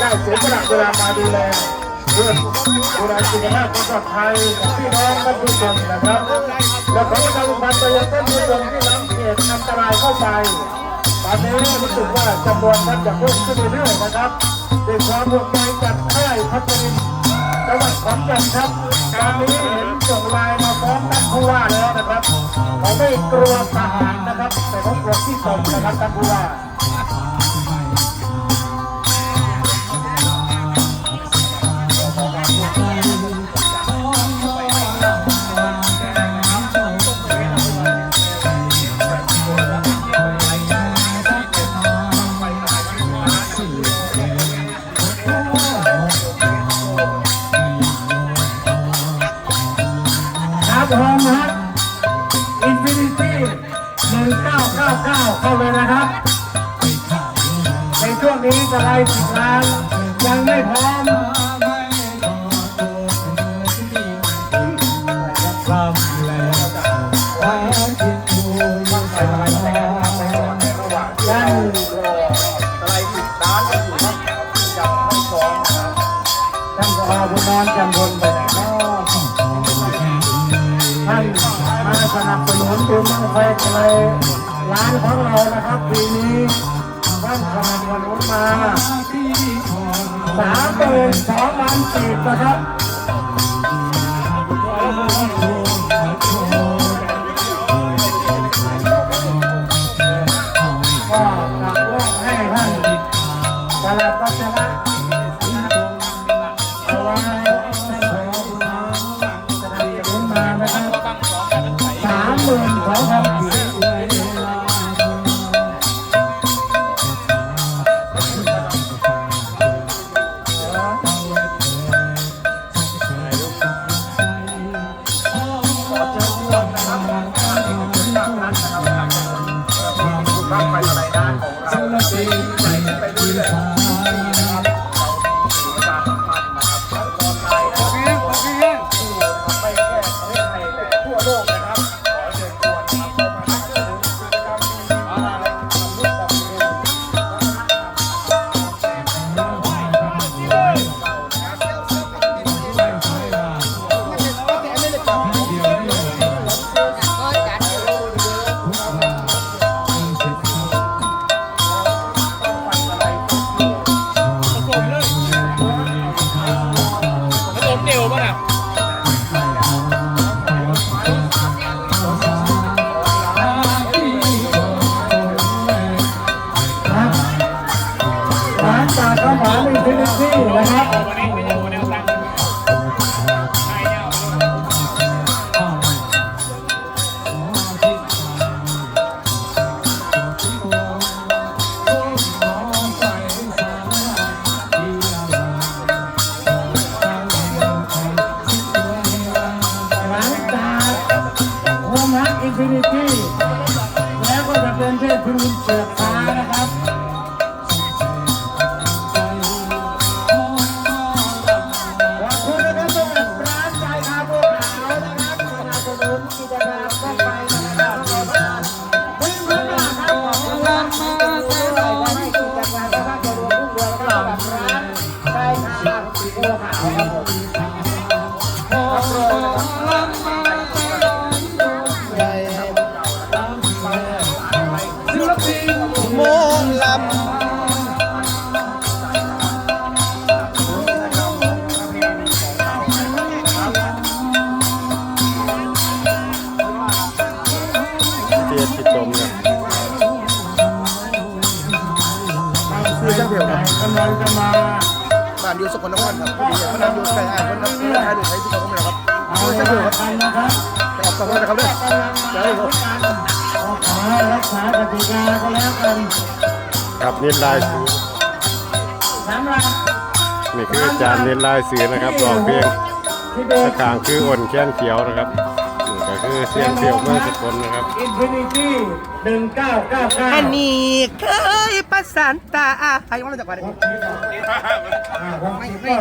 ได้เสียสละเวลามาดูแลเรื่องดูแลสุขภาพความปลอดภัยของพี่น้องท่านผู้ชมนะครับ และขอประชาสัมพันธ์ไปยังท่านผู้ชมที่ล้ำเขตอันตรายเข้าไปตอนนี้รู้สึกว่าจำนวนท่านจะเพิ่มขึ้นเรื่อยๆนะครับด้วยความห่วงใยจากค่ายพัชรินทร์จังหวัดขอนแก่นครับการนี้เห็นส่งไลน์มาฟ้องท่านผู้ว่าแล้วนะครับเขาไม่กลัวทหารนะครับ แต่เขากลัวที่ตกนะครับท่านผู้ว่า 99 เข้าเลยนะครับ ในช่วงนี้จะไล่สิบล้านยังไม่พร้อมจันทนไปท่านมาสนับสนุนตัวมั่งไฟไกล ร้านของเรานะครับปีนี้ท่านสนับสนุนมาสามหมื่นสองพันกีบนะครับ จากข้าวหวาอินฟินิตี้นะครับหลังจากโฮมฮักอินฟินิตี้ ยวกันกำลังจะมาำบ้านอยู่สกลนครครับพอดีมันนั่งอยู่ใกล้อ่านคนนั้นถ่ายรูปให้พี่น้องผมนะครับเอาดูละสักคเดียวครับรับนะครับไปออกสองวันนะครับเด้อเดี๋ยวผมขอให้รักษากติกาก็แล้วกันครับเน้นลายสีสำหรับนี่คืออาจารย์เน้นลายสีนะครับร้องเพลงที่เป็นตะกลางคืออ่อนแค้นเขียวนะครับ นี่ก็คือเสียงเที่ยวเมืองสกลนะครับ อินฟินิตี้หนึ่งเก้าเก้าเก้าอันนี้เคยประสานตาให้ว่าเราจะไปหกสิบอ่าหกสิบก็